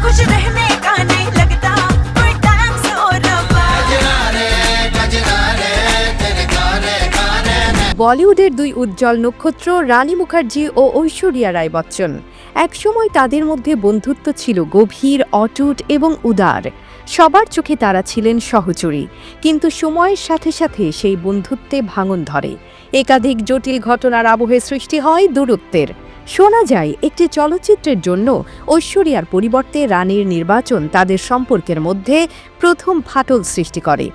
कुछ रहने का नहीं लगता कोई टाइम से हो रहा বলিউডের দুই উজ্জ্বল নক্ষত্র রানী মুখার্জি ও ঐশ্বরিয়া রায় বচ্চন একসময় তাদের মধ্যে বন্ধুত্ব ছিল গভীর অটুট এবং উদার সবার চোখে তারা ছিলেন সহচরী কিন্তু সময়ের সাথে সাথে সেই বন্ধুত্বে ভাঙন ধরে একাধিক জটিল ঘটনার আবহে সৃষ্টি হয় দূরত্বের শোনা যায়, একটি চলচ্চিত্রের জন্য ঐশ্বরিয়ার পরিবর্তে রানীর নির্বাচন তাদের সম্পর্কের মধ্যে প্রথম ফাটল সৃষ্টি করে।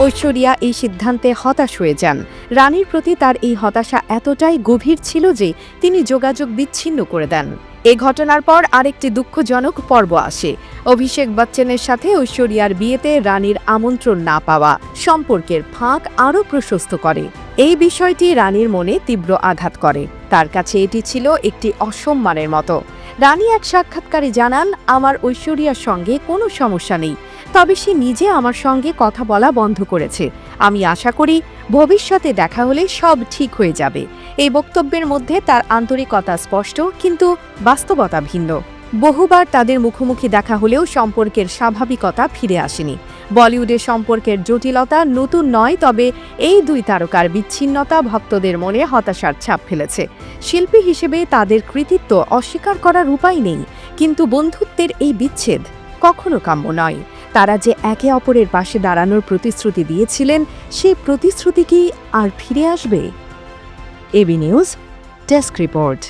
ঐশ্বরিয়া এই সিদ্ধান্তে হতাশ হয়ে যান। রানীর প্রতি তার এই হতাশা এতটাই গভীর ছিল যে তিনি যোগাযোগ বিচ্ছিন্ন করে দেন। এ ঘটনার পর আরেকটি দুঃখজনক পর্ব আসে। অভিষেক বচ্চনের সাথে ঐশ্বরিয়ার বিয়েতে রানীর আমন্ত্রণ না পাওয়া সম্পর্কের ফাঁক আরও প্রশস্ত করে। এই বিষয়টি রানীর মনে তীব্র আঘাত করে। তার কাছে এটি ছিল একটি অসম্মানের মতো। রানী এক সাক্ষাৎকারে জানান, আমার ঐশ্বরিয়ার সঙ্গে কোনো সমস্যা নেই। তবে সে নিজে আমার সঙ্গে কথা বলা বন্ধ করেছে। আমি আশা করি, ভবিষ্যতে দেখা হলে সব ঠিক হয়ে যাবে। এই বক্তব্যের মধ্যে তার আন্তরিকতা স্পষ্ট, কিন্তু বাস্তবতা ভিন্ন। বহুবার তাদের মুখোমুখি দেখা হলেও সম্পর্কের স্বাভাবিকতা ফিরে আসেনি। বলিউডের সম্পর্কের জটিলতা নতুন নয়, তবে এই দুই তারকার বিচ্ছিন্নতা ভক্তদের মনে হতাশার ছাপ ফেলেছে। শিল্পী হিসেবে তাদের কৃতিত্ব অস্বীকার করার উপায় নেই, কিন্তু বন্ধুত্বের এই বিচ্ছেদ কখনো কাম্য নয়। তারা যে একে অপরের পাশে দাঁড়ানোর প্রতিশ্রুতি দিয়েছিলেন সেই প্রতিশ্রুতি কি আর ফিরে আসবে? AB news, desk report.